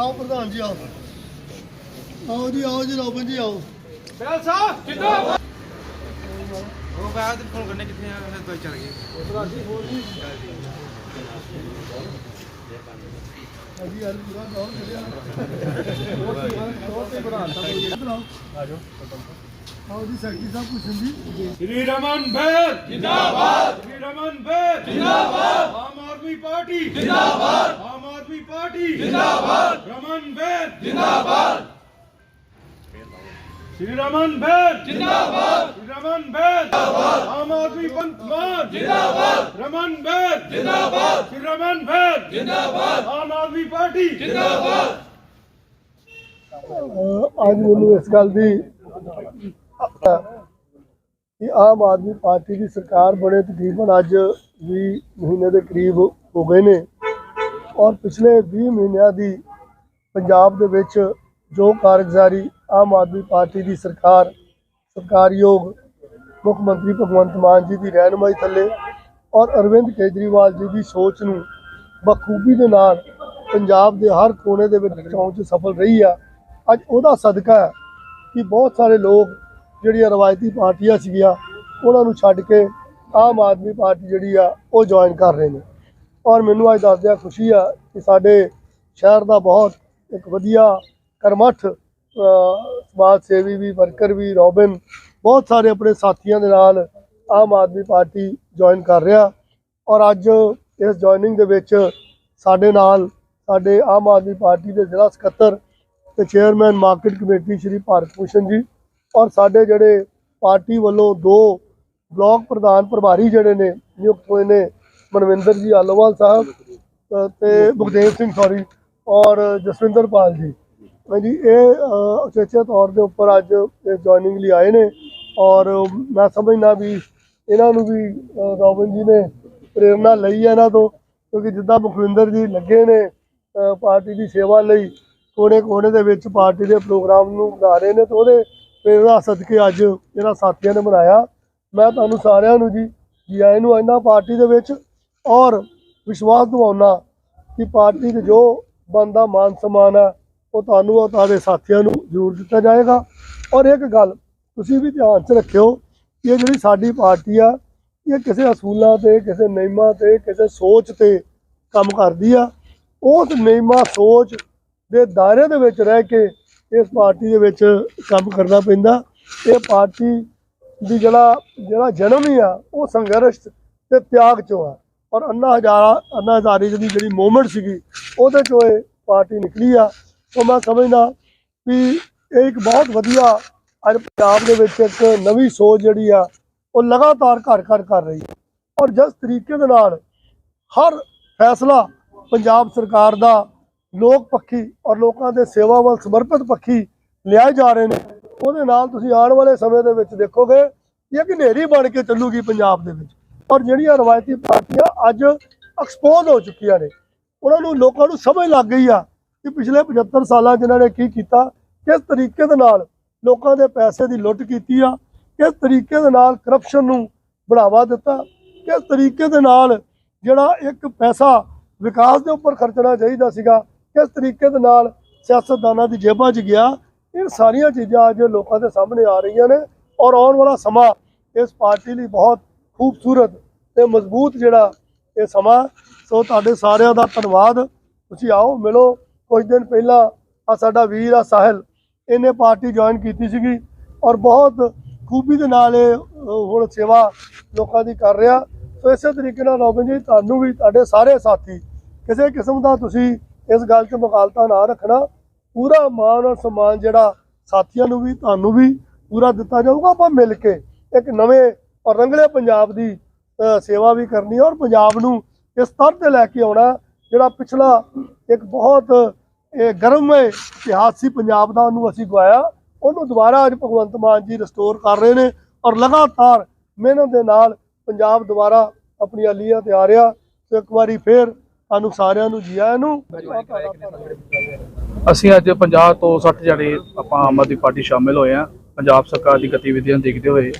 ਆਓ ਪ੍ਰਧਾਨ ਜੀ ਆਓ। ਆਓ ਜੀ ਆਓ ਜੀ ਰੋਬਨ ਜੀ ਆਓ। ਬੈਲ ਸਾਹਿਬ ਜਿੰਦਾਬਾਦ ਉਹ ਬਾਅਦ ਫੋਨ ਕਰਨੇ ਕਿੱਥੇ ਆ ਫਿਰ ਤੋਂ ਚੱਲ ਗਏ ਹਾਂਜੀ ਹਲ ਪੂਰਾ ਦੌਰ ਚੱਲਿਆ। ਹੋਰ ਤੇ ਪ੍ਰਧਾਨ ਸਾਹਿਬ ਇਧਰ ਆਓ ਆਜੋ ਆਓ ਜੀ। ਸਾਹਿਬ ਸ਼੍ਰੀ ਰਮਨ ਬੈਲ ਜਿੰਦਾਬਾਦ। ਸ਼੍ਰੀ ਰਮਨ ਬੈਲ ਜਿੰਦਾਬਾਦ। ਆਮ ਆਦਮੀ ਪਾਰਟੀ ਜਿੰਦਾਬਾਦ। ਆਮ ਆਦਮੀ ਪਾਰਟੀ। ਜਿੰਦਾਬਾਦ। ਰਮਨ ਬੈਲ ਜਿੰਦਾਬਾਦ। ਸ਼੍ਰੀ ਰਮਨ ਬੈਲ ਜਿੰਦਾਬਾਦ। ਸ਼੍ਰੀ ਰਮਨ ਬੈਲ ਜਿੰਦਾਬਾਦ। ਆਮ ਆਦਮੀ ਪੰਥ ਮਾਨ ਜਿੰਦਾਬਾਦ। ਰਮਨ ਬੈਲ ਜਿੰਦਾਬਾਦ। ਸ਼੍ਰੀ ਰਮਨ ਬੈਲ ਜਿੰਦਾਬਾਦ। ਆਮ ਆਦਮੀ ਪਾਰਟੀ। ਜਿੰਦਾਬਾਦ। ਅਹ ਅੱਜ ਮੈਨੂੰ ਇਸ ਗੱਲ ਦੀ ਕਿ ਆਮ ਆਦਮੀ ਪਾਰਟੀ ਦੀ ਸਰਕਾਰ ਬਣੇ ਤਕਰੀਬਨ ਅੱਜ 20 ਮਹੀਨੇ ਦੇ ਕਰੀਬ ਹੋ ਗਏ ਨੇ। ਔਰ ਪਿਛਲੇ 20 ਮਹੀਨਿਆਂ ਦੀ ਪੰਜਾਬ ਦੇ ਵਿੱਚ ਜੋ ਕਾਰਗੁਜ਼ਾਰੀ ਆਮ ਆਦਮੀ ਪਾਰਟੀ ਦੀ ਸਰਕਾਰ, ਸਰਕਾਰਯੋਗ ਮੁੱਖ ਮੰਤਰੀ ਭਗਵੰਤ ਮਾਨ ਜੀ ਦੀ ਰਹਿਨੁਮਾਈ ਥੱਲੇ ਔਰ ਅਰਵਿੰਦ ਕੇਜਰੀਵਾਲ ਜੀ ਦੀ ਸੋਚ ਨੂੰ ਬਖੂਬੀ ਦੇ ਨਾਲ ਪੰਜਾਬ ਦੇ ਹਰ ਕੋਨੇ ਦੇ ਵਿੱਚ ਪਹੁੰਚਾਉਣ 'ਚ ਸਫਲ ਰਹੀ ਆ। ਅੱਜ ਉਹਦਾ ਸਦਕਾ ਹੈ ਕਿ ਬਹੁਤ ਸਾਰੇ ਲੋਕ ਜਿਹੜੀਆਂ ਰਵਾਇਤੀ ਪਾਰਟੀਆਂ ਸੀਗੀਆਂ, ਉਹਨਾਂ ਨੂੰ ਛੱਡ ਕੇ ਆਮ ਆਦਮੀ ਪਾਰਟੀ ਜਿਹੜੀ ਆ, ਉਹ ਜੁਆਇਨ ਕਰ ਰਹੇ ਨੇ। ਔਰ ਮੈਨੂੰ ਅੱਜ ਦੱਸਦਿਆਂ ਖੁਸ਼ੀ ਆ ਕਿ ਸਾਡੇ ਸ਼ਹਿਰ ਦਾ ਬਹੁਤ ਇੱਕ ਵਧੀਆ ਕਰਮਠ ਸਮਾਜ ਸੇਵੀ ਵੀ, ਵਰਕਰ ਵੀ, ਰੋਬਿਨ, ਬਹੁਤ ਸਾਰੇ ਆਪਣੇ ਸਾਥੀਆਂ ਦੇ ਨਾਲ ਆਮ ਆਦਮੀ ਪਾਰਟੀ ਜੁਆਇਨ ਕਰ ਰਿਹਾ। ਔਰ ਅੱਜ ਇਸ ਜੁਆਇਨਿੰਗ ਦੇ ਵਿੱਚ ਸਾਡੇ ਨਾਲ ਸਾਡੇ ਆਮ ਆਦਮੀ ਪਾਰਟੀ ਦੇ ਜ਼ਿਲ੍ਹਾ ਸਕੱਤਰ ਤੇ chairman market committee Shri Bharat Bhushan ji ਔਰ ਸਾਡੇ ਜਿਹੜੇ ਪਾਰਟੀ ਵੱਲੋਂ ਦੋ ਬਲਾਕ ਪ੍ਰਧਾਨ ਪ੍ਰਭਾਰੀ ਜਿਹੜੇ ਨੇ ਨਿਯੁਕਤ ਹੋਏ ਨੇ ਮਨਵਿੰਦਰ ਜੀ ਆਲੋਵਾਲ ਸਾਹਿਬ ਅ, ਤੇ ਮੁਖਦੇਵ ਸਿੰਘ ਸੌਰੀ ਔਰ ਜਸਵਿੰਦਰ ਪਾਲ ਜੀ। ਹਾਂਜੀ ਇਹ ਅਚੇਚੇ ਤੌਰ ਦੇ ਉੱਪਰ ਅੱਜ ਜੁਆਇਨਿੰਗ ਲਈ ਆਏ ਨੇ ਔਰ ਮੈਂ ਸਮਝਦਾ ਵੀ ਇਹਨਾਂ ਨੂੰ ਵੀ ਅ, ਰੋਬਨ ਜੀ ਨੇ ਪ੍ਰੇਰਣਾ ਲਈ ਹੈ ਇਹਨਾਂ ਤੋਂ ਕਿਉਂਕਿ ਜਿੱਦਾਂ ਮੁਖਵਿੰਦਰ ਜੀ ਲੱਗੇ ਨੇ ਪਾਰਟੀ ਦੀ ਸੇਵਾ ਲਈ ਕੋਨੇ ਕੋਨੇ ਦੇ ਵਿੱਚ ਪਾਰਟੀ ਦੇ ਪ੍ਰੋਗਰਾਮ ਨੂੰ ਬਣਾ ਰਹੇ ਨੇ ਤੇ ਉਹਦੇ ਪ੍ਰੇਰਣਾ ਸਦਕੇ ਅੱਜ ਇਹਨਾਂ ਸਾਥੀਆਂ ਨੇ ਬਣਾਇਆ। ਮੈਂ ਤੁਹਾਨੂੰ ਸਾਰਿਆਂ ਨੂੰ ਜੀ ਜੀ ਆਇਆਂ ਨੂੰ ਇਹਨਾਂ ਪਾਰਟੀ ਦੇ ਵਿੱਚ ਔਰ ਵਿਸ਼ਵਾਸ ਦਿਵਾਉਣਾ ਕਿ ਪਾਰਟੀ ਦੇ ਜੋ ਬੰਦਾ ਮਾਨ ਸਮਾਨ ਆ ਉਹ ਤੁਹਾਨੂੰ ਔਰ ਤੁਹਾਡੇ ਸਾਥੀਆਂ ਨੂੰ ਜ਼ਰੂਰ ਦਿੱਤਾ ਜਾਏਗਾ। ਔਰ ਇੱਕ ਗੱਲ ਤੁਸੀਂ ਵੀ ਧਿਆਨ 'ਚ ਰੱਖਿਓ ਕਿ ਇਹ ਜਿਹੜੀ ਸਾਡੀ ਪਾਰਟੀ ਆ, ਇਹ ਕਿਸੇ ਅਸੂਲਾਂ ਤੇ, ਕਿਸੇ ਨਿਯਮਾਂ ਤੇ, ਕਿਸੇ ਸੋਚ ਤੇ ਕੰਮ ਕਰਦੀ ਆ। ਉਸ ਨਿਯਮਾਂ, ਸੋਚ ਦੇ ਦਾਇਰੇ ਦੇ ਵਿੱਚ ਰਹਿ ਕੇ ਇਸ ਪਾਰਟੀ ਦੇ ਵਿੱਚ ਕੰਮ ਕਰਨਾ ਪੈਂਦਾ। ਇਹ ਪਾਰਟੀ ਦੀ ਜਿਹੜਾ ਜਿਹੜਾ ਜਨਮ ਹੀ ਆ, ਉਹ ਸੰਘਰਸ਼ ਤੇ ਤਿਆਗ ਚੋਂ ਆ। ਔਰ ਅੰਨਾ ਹਜ਼ਾਰਾ, ਅੰਨਾ ਹਜ਼ਾਰੀ ਦੀ ਜਿਹੜੀ ਮੂਵਮੈਂਟ ਸੀਗੀ, ਉਹਦੇ ਚੋਂ ਇਹ ਪਾਰਟੀ ਨਿਕਲੀ ਆ। ਸੋ ਮੈਂ ਸਮਝਦਾ ਵੀ ਇਹ ਇੱਕ ਬਹੁਤ ਵਧੀਆ ਅੱਜ ਪੰਜਾਬ ਦੇ ਵਿੱਚ ਇੱਕ ਨਵੀਂ ਸੋਚ ਜਿਹੜੀ ਆ, ਉਹ ਲਗਾਤਾਰ ਘਰ ਘਰ ਕਰ ਰਹੀ ਹੈ। ਔਰ ਜਿਸ ਤਰੀਕੇ ਦੇ ਨਾਲ ਹਰ ਫੈਸਲਾ ਪੰਜਾਬ ਸਰਕਾਰ ਦਾ, ਲੋਕ ਪੱਖੀ ਔਰ ਲੋਕਾਂ ਦੇ ਸੇਵਾ ਵੱਲ ਸਮਰਪਿਤ ਪੱਖੀ ਲਿਆਏ ਜਾ ਰਹੇ ਨੇ, ਉਹਦੇ ਨਾਲ ਤੁਸੀਂ ਆਉਣ ਵਾਲੇ ਸਮੇਂ ਦੇ ਵਿੱਚ ਦੇਖੋਗੇ ਕਿ ਇੱਕ ਹਨੇਰੀ ਬਣ ਕੇ ਚੱਲੂਗੀ ਪੰਜਾਬ ਦੇ ਵਿੱਚ। ਔਰ ਜਿਹੜੀਆਂ ਰਵਾਇਤੀ ਪਾਰਟੀਆਂ ਅੱਜ ਐਕਸਪੋਜ਼ ਹੋ ਚੁੱਕੀਆਂ ਨੇ, ਉਹਨਾਂ ਨੂੰ ਲੋਕਾਂ ਨੂੰ ਸਮਝ ਲੱਗ ਗਈ ਆ ਕਿ ਪਿਛਲੇ 75 ਸਾਲਾਂ 'ਚ ਇਹਨਾਂ ਨੇ ਕੀ ਕੀਤਾ, ਕਿਸ ਤਰੀਕੇ ਦੇ ਨਾਲ ਲੋਕਾਂ ਦੇ ਪੈਸੇ ਦੀ ਲੁੱਟ ਕੀਤੀ ਆ, ਕਿਸ ਤਰੀਕੇ ਦੇ ਨਾਲ ਕਰਪਸ਼ਨ ਨੂੰ ਬੜਾਵਾ ਦਿੱਤਾ, ਕਿਸ ਤਰੀਕੇ ਦੇ ਨਾਲ ਜਿਹੜਾ ਇੱਕ ਪੈਸਾ ਵਿਕਾਸ ਦੇ ਉੱਪਰ ਖਰਚਣਾ ਚਾਹੀਦਾ ਸੀਗਾ, ਕਿਸ ਤਰੀਕੇ ਦੇ ਨਾਲ ਸਿਆਸਤਦਾਨਾਂ ਦੀ ਜੇਬਾਂ 'ਚ ਗਿਆ, ਇਹ ਸਾਰੀਆਂ ਚੀਜ਼ਾਂ ਅੱਜ ਲੋਕਾਂ ਦੇ ਸਾਹਮਣੇ ਆ ਰਹੀਆਂ ਨੇ ਔਰ ਆਉਣ ਵਾਲਾ ਸਮਾਂ ਇਸ ਪਾਰਟੀ ਲਈ ਬਹੁਤ ਖੂਬਸੂਰਤ ਤੇ ਮਜ਼ਬੂਤ ਜਿਹੜਾ ਇਹ ਸਮਾਂ ਸੋ ਤੁਹਾਡੇ ਸਾਰਿਆਂ ਦਾ ਧੰਨਵਾਦ। ਤੁਸੀਂ ਆਓ, ਮਿਲੋ। ਕੁਝ ਦਿਨ ਪਹਿਲਾਂ ਆ ਸਾਡਾ ਵੀਰ ਆ ਸਾਹਿਲ, ਇਹਨੇ ਪਾਰਟੀ ਜੁਆਇਨ ਕੀਤੀ ਸੀਗੀ ਔਰ ਬਹੁਤ ਖੂਬੀ ਦੇ ਨਾਲ ਇਹ ਹੁਣ ਸੇਵਾ ਲੋਕਾਂ ਦੀ ਕਰ ਰਿਹਾ। ਸੋ ਇਸੇ ਤਰੀਕੇ ਨਾਲ ਰੋਬਿਨ ਜੀ, ਤੁਹਾਨੂੰ ਵੀ, ਤੁਹਾਡੇ ਸਾਰੇ ਸਾਥੀ, ਕਿਸੇ ਕਿਸਮ ਦਾ ਤੁਸੀਂ ਇਸ ਗੱਲ 'ਚ ਮੁਖਾਲਤਾ ਨਾ ਰੱਖਣਾ। ਪੂਰਾ ਮਾਣ ਔਰ ਸਨਮਾਨ ਜਿਹੜਾ ਸਾਥੀਆਂ ਨੂੰ ਵੀ, ਤੁਹਾਨੂੰ ਵੀ ਪੂਰਾ ਦਿੱਤਾ ਜਾਊਗਾ। ਆਪਾਂ ਮਿਲ ਕੇ ਇੱਕ ਨਵੇਂ ਔਰ ਰੰਗਲੇ ਪੰਜਾਬ ਦੀ ਸੇਵਾ ਵੀ ਕਰਨੀ ਔਰ ਪੰਜਾਬ ਨੂੰ ਇਸ ਤਰ ਤੇ ਲੈ ਕੇ ਆਉਣਾ ਜਿਹੜਾ ਪਿਛਲਾ ਇੱਕ ਬਹੁਤ, ਇਹ ਗਰਮਮय ਇਤਿਹਾਸ ਸੀ ਪੰਜਾਬ ਦਾ, ਉਹਨੂੰ ਅਸੀਂ ਗਵਾਇਆ। ਉਹਨੂੰ ਦੁਬਾਰਾ ਅੱਜ ਭਗਵੰਤ ਮਾਨ ਜੀ ਰਿਸਟੋਰ ਕਰ ਰਹੇ ਨੇ ਔਰ ਲਗਾਤਾਰ ਮਿਹਨਤ ਦੇ ਨਾਲ ਪੰਜਾਬ ਦੁਬਾਰਾ ਆਪਣੀ ਅਲੀਆ ਤੇ ਆ ਰਿਹਾ। ਸੋ ਇੱਕ ਵਾਰੀ ਫੇਰ ਸਾਨੂੰ ਸਾਰਿਆਂ ਨੂੰ ਜੀ ਆਇਆਂ ਨੂੰ ਅਸੀਂ ਅੱਜ 50 ਤੋਂ 60 ਜਣੇ ਆਪਾਂ ਆਮ ਆਦਮੀ ਪਾਰਟੀ ਸ਼ਾਮਿਲ ਹੋਏ ਆ ਪੰਜਾਬ ਸਰਕਾਰ ਦੀ ਗਤੀਵਿਧੀਆਂ ਦੇਖਦੇ ਹੋਏ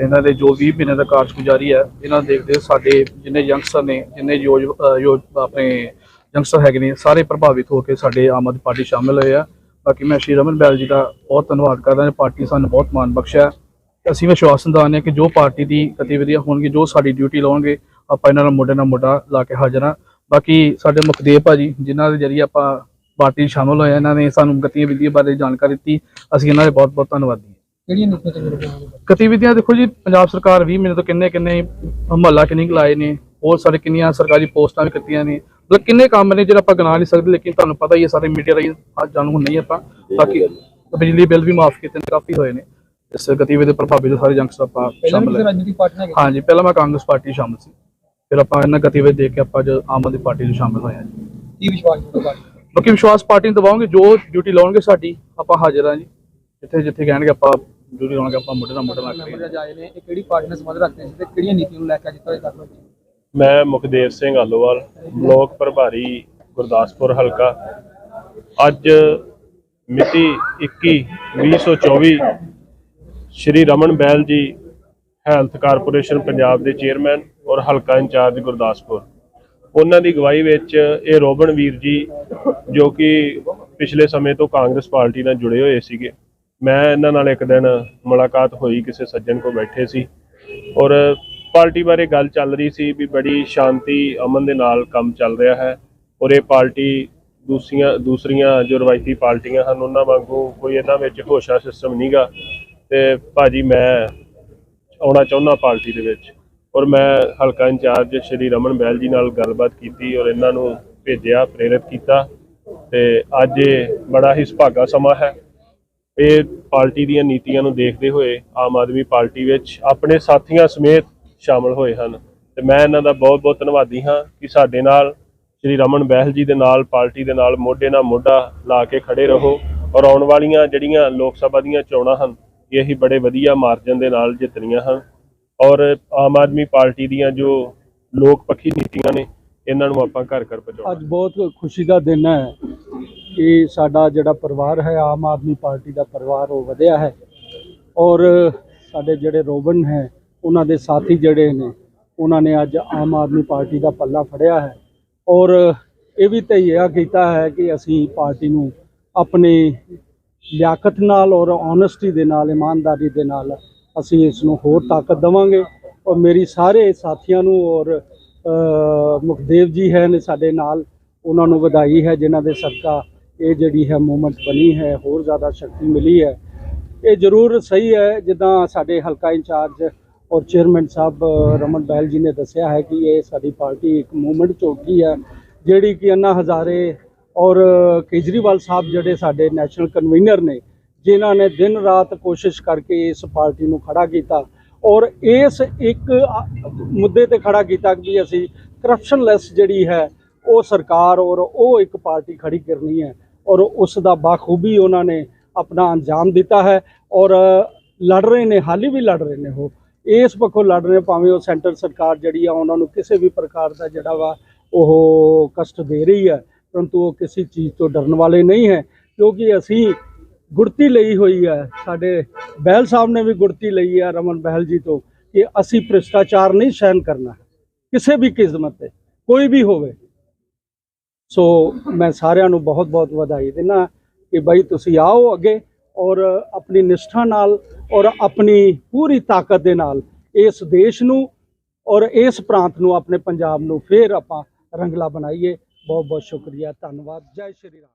ਇਹਨਾਂ ਦੇ ਜੋ 20 ਮਹੀਨੇ ਦਾ ਕਾਰਜਗੁਜ਼ਾਰੀ ਹੈ, ਇਹਨਾਂ ਨੂੰ ਦੇਖਦੇ ਹੋਏ ਸਾਡੇ ਜਿੰਨੇ ਯੰਗਸਟਰ ਨੇ, ਜਿੰਨੇ ਯੋਜ ਯੋਜ, ਆਪਣੇ ਯੰਗਸਟਰ ਹੈਗੇ ਨੇ, ਸਾਰੇ ਪ੍ਰਭਾਵਿਤ ਹੋ ਕੇ ਸਾਡੇ ਆਮ ਆਦਮੀ ਪਾਰਟੀ ਸ਼ਾਮਿਲ ਹੋਏ ਆ। ਬਾਕੀ ਮੈਂ ਸ਼੍ਰੀ ਰਮਨ ਬੈਲ ਜੀ ਦਾ ਬਹੁਤ ਧੰਨਵਾਦ ਕਰਦਾ ਹਾਂ, ਪਾਰਟੀ ਸਾਨੂੰ ਬਹੁਤ ਮਾਣ ਬਖਸ਼ਿਆ। ਤੇ ਅਸੀਂ ਵਿਸ਼ਵਾਸ ਦਿੰਦੇ ਹਾਂ ਕਿ ਜੋ ਪਾਰਟੀ ਦੀ ਗਤੀਵਿਧੀਆਂ ਹੋਣਗੀਆਂ, ਜੋ ਸਾਡੀ ਡਿਊਟੀ ਲਾਉਣਗੇ, ਆਪਾਂ ਇਹਨਾਂ ਨਾਲ ਮੋਢੇ ਨਾਲ ਮੋਢਾ ਲਾ ਕੇ ਹਾਜ਼ਰ ਹਾਂ। ਬਾਕੀ ਸਾਡੇ ਮੁਖਦੇਵ ਭਾਜੀ ਜਿਨ੍ਹਾਂ ਦੇ ਜਰੀਏ ਆਪਾਂ ਪਾਰਟੀ 'ਚ ਸ਼ਾਮਿਲ ਹੋਏ ਇਹਨਾਂ ਨੇ ਸਾਨੂੰ ਗਤੀਵਿਧੀਆਂ ਬਾਰੇ ਜਾਣਕਾਰੀ ਦਿੱਤੀ। ਅਸੀਂ ਇਹਨਾਂ ਦੇ ਬਹੁਤ ਬਹੁਤ ਧੰਨਵਾਦੀ ਹਾਂ। ਕਿਹੜੀਆਂ ਨੀਤੀਆਂ ਨੇ ਗਤੀਵਿਧੀਆਂ ਦੇਖੋ ਜੀ ਪੰਜਾਬ ਸਰਕਾਰ 20 ਮਹੀਨੇ ਤੋਂ ਕਿੰਨੇ ਕਿੰਨੇ ਮਹੱਲਾ ਕਲੀਨਿਕ ਲਾਏ ਨੇ ਹੋਰ ਸਾਰੇ ਕਿੰਨੀਆਂ ਸਰਕਾਰੀ ਪੋਸਟਾਂ ਵੀ ਕੀਤੀਆਂ ਨੇ। ਮਤਲਬ ਕਿੰਨੇ ਕੰਮ ਨੇ ਜਿਹੜਾ ਆਪਾਂ ਗਿਣਾ ਨਹੀਂ ਸਕਦੇ ਲੇਕਿਨ ਤੁਹਾਨੂੰ ਪਤਾ ਹੀ ਹੈ ਸਾਰੇ ਮੀਡੀਆ ਰਾਹੀਂ ਅੱਜ ਜਾਣੂ ਹੁੰਦੇ ਹੀ ਆਪਾਂ ਬਾਕੀ ਬਿਜਲੀ ਬਿੱਲ ਵੀ ਮਾਫ ਕੀਤੇ ਨੇ ਕਾਫੀ ਹੋਏ ਨੇ। ਇਸ ਗਤੀਵਿਧੀ ਦੇ ਪ੍ਰਭਾਵਿਤ ਸਾਰੇ ਜੰਗਸਟਰ ਆਪਾਂ ਸ਼ਾਮਲ ਹੈ। ਹਾਂਜੀ ਪਹਿਲਾਂ ਮੈਂ ਕਾਂਗਰਸ ਪਾਰਟੀ ਸ਼ਾਮਲ ਸੀ। ਫਿਰ ਆਪਾਂ ਇਹਨਾਂ ਗਤੀਵਿਧੀ ਦੇਖ ਕੇ ਆਪਾਂ ਜੋ ਆਮ ਆਦਮੀ ਪਾਰਟੀ 'ਚ ਸ਼ਾਮਲ ਹੋਏ ਹਾਂ ਜੀ। ਕੀ ਵਿਸ਼ਵਾਸ ਬਾਕੀ ਵਿਸ਼ਵਾਸ ਪਾਰਟੀ ਨੂੰ ਦਵਾਉਂਗੇ ਜੋ ਡਿਊਟੀ ਲਾਉਣਗੇ ਸਾਡੀ ਆਪਾਂ ਹਾਜ਼ਰ ਹਾਂ ਜੀ। ਜਿੱਥੇ ਜਿੱਥੇ ਕਹਿਣਗੇ ਆਪਾਂ ਡਿਊਟੀ ਲਾਉਣਗੇ ਆਪਾਂ ਮੁੱਢੇ ਨਾਲ ਮੁੱਢਾ ਲਾ ਕੇ ਮੈਂਬਰ ਜਾਏ ਨੇ ਇਹ ਕਿਹੜੀ ਪਾਰਟੀ ਨਾਲ ਸੰਬੰਧ ਰੱਖਦੇ ਸੀ ਤੇ ਕਿਹੜੀਆਂ ਨੀਤੀਆਂ ਨੂੰ ਲੈ ਕੇ ਜਿੱਤਾ ਕਰ ਲਓ ਮੈਂ ਮੁਖਦੇਵ ਸਿੰਘ ਆਲੋਵਾਲ ਬਲਾਕ ਪ੍ਰਭਾਰੀ ਗੁਰਦਾਸਪੁਰ ਹਲਕਾ। ਅੱਜ ਮਿਤੀ 21 2024 ਸ਼੍ਰੀ ਰਮਨ ਬੈਲ ਜੀ ਹੈਲਥ ਕਾਰਪੋਰੇਸ਼ਨ ਪੰਜਾਬ ਦੇ ਚੇਅਰਮੈਨ ਔਰ ਹਲਕਾ ਇੰਚਾਰਜ ਗੁਰਦਾਸਪੁਰ। ਉਹਨਾਂ ਦੀ ਅਗਵਾਈ ਵਿੱਚ ਇਹ ਰੋਬਨ ਵੀਰ ਜੀ ਜੋ ਕਿ ਪਿਛਲੇ ਸਮੇਂ ਤੋਂ ਕਾਂਗਰਸ ਪਾਰਟੀ ਨਾਲ ਜੁੜੇ ਹੋਏ ਸੀਗੇ ਮੈਂ ਇਹਨਾਂ ਨਾਲ ਇੱਕ ਦਿਨ ਮੁਲਾਕਾਤ ਹੋਈ, ਕਿਸੇ ਸੱਜਣ ਕੋ ਬੈਠੇ ਸੀ ਔਰ ਪਾਰਟੀ ਬਾਰੇ ਗੱਲ ਚੱਲ ਰਹੀ ਸੀ ਵੀ ਬੜੀ ਸ਼ਾਂਤੀ, ਅਮਨ ਦੇ ਨਾਲ ਕੰਮ ਚੱਲ ਰਿਹਾ ਹੈ ਔਰ ਇਹ ਪਾਰਟੀ ਦੂਸਰੀਆਂ ਦੂਸਰੀਆਂ ਜੋ ਰਵਾਇਤੀ ਪਾਰਟੀਆਂ ਹਨ, ਉਹਨਾਂ ਵਾਂਗੂ ਕੋਈ ਇਹਨਾਂ ਵਿੱਚ ਹੋਸ਼ਾ ਸਿਸਟਮ ਨਹੀਂਗਾ ਤੇ ਭਾਜੀ ਮੈਂ ਆਉਣਾ ਚਾਹੁੰਦਾ ਪਾਰਟੀ ਦੇ ਵਿੱਚ ਔਰ ਮੈਂ ਹਲਕਾ ਇੰਚਾਰਜ ਸ਼੍ਰੀ ਰਮਨ ਬੈਲ ਜੀ ਨਾਲ ਗੱਲਬਾਤ ਕੀਤੀ ਔਰ ਇਹਨਾਂ ਨੂੰ ਭੇਜਿਆ, ਪ੍ਰੇਰਿਤ ਕੀਤਾ ਤੇ ਅੱਜ ਇਹ ਬੜਾ ਹੀ ਸੁਭਾਗਾ ਸਮਾਂ ਹੈ। ਇਹ ਪਾਰਟੀ ਦੀਆਂ ਨੀਤੀਆਂ ਨੂੰ ਦੇਖਦੇ ਹੋਏ ਆਮ ਆਦਮੀ ਪਾਰਟੀ ਵਿੱਚ ਆਪਣੇ ਸਾਥੀਆਂ ਸਮੇਤ ਸ਼ਾਮਲ ਹੋਏ ਹਨ। ਤੇ ਮੈਂ ਇਹਨਾਂ ਦਾ ਬਹੁਤ-ਬਹੁਤ ਧੰਨਵਾਦੀ ਹਾਂ ਕਿ ਸਾਡੇ ਨਾਲ ਸ਼੍ਰੀ ਰਮਨ ਬਹਿਲ ਜੀ ਦੇ ਨਾਲ, ਪਾਰਟੀ ਦੇ ਨਾਲ ਮੋਢੇ ਨਾਲ ਮੋਢਾ ਲਾ ਕੇ ਖੜੇ ਰਹੋ ਔਰ ਆਉਣ ਵਾਲੀਆਂ ਜਿਹੜੀਆਂ ਲੋਕ ਸਭਾ ਦੀਆਂ ਚੋਣਾਂ ਹਨ, ਇਹ ਹੀ ਬੜੇ ਵਧੀਆ ਮਾਰਜਨ ਦੇ ਨਾਲ ਜਿੱਤਣੀਆਂ ਹਨ। ਔਰ ਆਮ ਆਦਮੀ ਪਾਰਟੀ ਦੀਆਂ ਜੋ ਲੋਕ ਪੱਖੀ ਨੀਤੀਆਂ ਨੇ, ਇਹਨਾਂ ਨੂੰ ਆਪਾਂ ਘਰ ਘਰ ਪਹੁੰਚਾਉਣਾ। ਅੱਜ ਬਹੁਤ ਖੁਸ਼ੀ ਦਾ ਦਿਨ ਹੈ। ਕਿ ਸਾਡਾ ਜਿਹੜਾ ਪਰਿਵਾਰ ਹੈ, ਆਮ ਆਦਮੀ ਪਾਰਟੀ ਦਾ ਪਰਿਵਾਰ ਉਹ ਵਧਿਆ ਹੈ। ਔਰ ਸਾਡੇ ਜਿਹੜੇ ਰੋਬਨ ਹੈ, ਉਹਨਾਂ ਦੇ ਸਾਥੀ ਜਿਹੜੇ ਨੇ, ਉਹਨਾਂ ਨੇ ਅੱਜ ਆਮ ਆਦਮੀ ਪਾਰਟੀ ਦਾ ਪੱਲਾ ਫੜਿਆ ਹੈ। ਔਰ ਇਹ ਵੀ ਤੈਯਾ ਕੀਤਾ ਹੈ ਕਿ ਅਸੀਂ ਪਾਰਟੀ ਨੂੰ ਆਪਣੀ ਲਿਆਕਤ ਨਾਲ ਔਰ ਓਨੈਸਟੀ ਦੇ ਨਾਲ, ਇਮਾਨਦਾਰੀ ਦੇ ਨਾਲ ਅਸੀਂ ਇਸ ਨੂੰ ਹੋਰ ਤਾਕਤ ਦੇਵਾਂਗੇ। ਔਰ ਮੇਰੀ ਸਾਰੇ ਸਾਥੀਆਂ ਨੂੰ ਔਰ ਮੁਖਦੇਵ ਜੀ ਹੈ ਨੇ ਸਾਡੇ ਨਾਲ, ਉਹਨਾਂ ਨੂੰ ਵਧਾਈ ਹੈ, ਜਿਨ੍ਹਾਂ ਦੇ ਸਦਕਾ ਇਹ ਜਿਹੜੀ ਹੈ ਮੂਵਮੈਂਟ ਬਣੀ ਹੈ, ਹੋਰ ਜ਼ਿਆਦਾ ਸ਼ਕਤੀ ਮਿਲੀ ਹੈ। ਇਹ ਜ਼ਰੂਰ ਸਹੀ ਹੈ, ਜਿੱਦਾਂ ਸਾਡੇ ਹਲਕਾ ਇੰਚਾਰਜ ਔਰ ਚੇਅਰਮੈਨ ਸਾਹਿਬ ਰਮਨ ਬੈਲ ਜੀ ਨੇ ਦੱਸਿਆ ਹੈ ਕਿ ਇਹ ਸਾਡੀ ਪਾਰਟੀ ਇੱਕ ਮੂਵਮੈਂਟ ਚੌਕੀ ਹੈ, ਜਿਹੜੀ ਕਿ ਅੰਨਾ ਹਜ਼ਾਰੇ ਔਰ ਕੇਜਰੀਵਾਲ ਸਾਹਿਬ ਜਿਹੜੇ ਸਾਡੇ ਨੈਸ਼ਨਲ ਕਨਵੀਨਰ ਨੇ, ਜਿਨ੍ਹਾਂ ਨੇ ਦਿਨ ਰਾਤ ਕੋਸ਼ਿਸ਼ ਕਰਕੇ ਇਸ ਪਾਰਟੀ ਨੂੰ ਖੜਾ ਕੀਤਾ ਔਰ ਇਸ ਇੱਕ ਮੁੱਦੇ ਤੇ ਖੜਾ ਕੀਤਾ ਕਿ ਅਸੀਂ ਕਰਪਸ਼ਨਲੈਸ ਜਿਹੜੀ ਹੈ, ਉਹ ਸਰਕਾਰ ਔਰ ਉਹ ਇੱਕ ਪਾਰਟੀ ਖੜੀ ਕਰਨੀ ਹੈ। ਔਰ ਉਸ ਦਾ ਬਾਖੂਬੀ ਉਹਨਾਂ ਨੇ ਆਪਣਾ ਅੰਜਾਮ ਦਿੱਤਾ ਹੈ ਔਰ ਲੜ ਰਹੇ ਨੇ, ਹਾਲੀ ਵੀ ਲੜ ਰਹੇ ਨੇ ਉਹ। ਇਸ ਪੱਖੋਂ ਲੜ ਰਹੇ ਭਾਵੇਂ ਉਹ ਸੈਂਟਰ ਸਰਕਾਰ ਜਿਹੜੀ ਆ, ਉਹਨਾਂ ਨੂੰ ਕਿਸੇ ਵੀ ਪ੍ਰਕਾਰ ਦਾ ਜਿਹੜਾ ਵਾ ਉਹ ਕਸ਼ਟ ਦੇ ਰਹੀ ਹੈ, ਪਰੰਤੂ ਉਹ ਕਿਸੇ ਚੀਜ਼ ਤੋਂ ਡਰਨ ਵਾਲੇ ਨਹੀਂ ਹੈ, ਕਿਉਂਕਿ ਅਸੀਂ ਗੁੜਤੀ ਲਈ ਹੋਈ ਹੈ। ਸਾਡੇ ਬਹਿਲ ਸਾਹਿਬ ਨੇ ਵੀ ਗੁੜਤੀ ਲਈ ਹੈ, ਰਮਨ ਬਹਿਲ ਜੀ ਤੋਂ, ਕਿ ਅਸੀਂ ਭ੍ਰਿਸ਼ਟਾਚਾਰ ਨਹੀਂ ਸਹਿਣ ਕਰਨਾ। ਕਿਸੇ ਵੀ ਕਿਸਮਤ ਤੇ, ਕੋਈ ਵੀ ਹੋਵੇ। ਸੋ ਮੈਂ ਸਾਰਿਆਂ ਨੂੰ ਬਹੁਤ ਬਹੁਤ ਵਧਾਈ ਦਿੰਦਾ ਕਿ ਭਾਈ ਤੁਸੀਂ ਆਓ ਅੱਗੇ ਔਰ ਆਪਣੀ ਨਿਸ਼ਠਾ ਨਾਲ ਔਰ ਆਪਣੀ ਪੂਰੀ ਤਾਕਤ ਦੇ ਨਾਲ ਇਸ ਦੇਸ਼ ਨੂੰ ਔਰ ਇਸ ਪ੍ਰਾਂਤ ਨੂੰ ਆਪਣੇ ਪੰਜਾਬ ਨੂੰ ਫੇਰ ਆਪਾਂ ਰੰਗਲਾ ਬਣਾਈਏ। ਬਹੁਤ ਬਹੁਤ ਸ਼ੁਕਰੀਆ। ਧੰਨਵਾਦ। ਜੈ ਸ਼੍ਰੀ ਰਾਮ।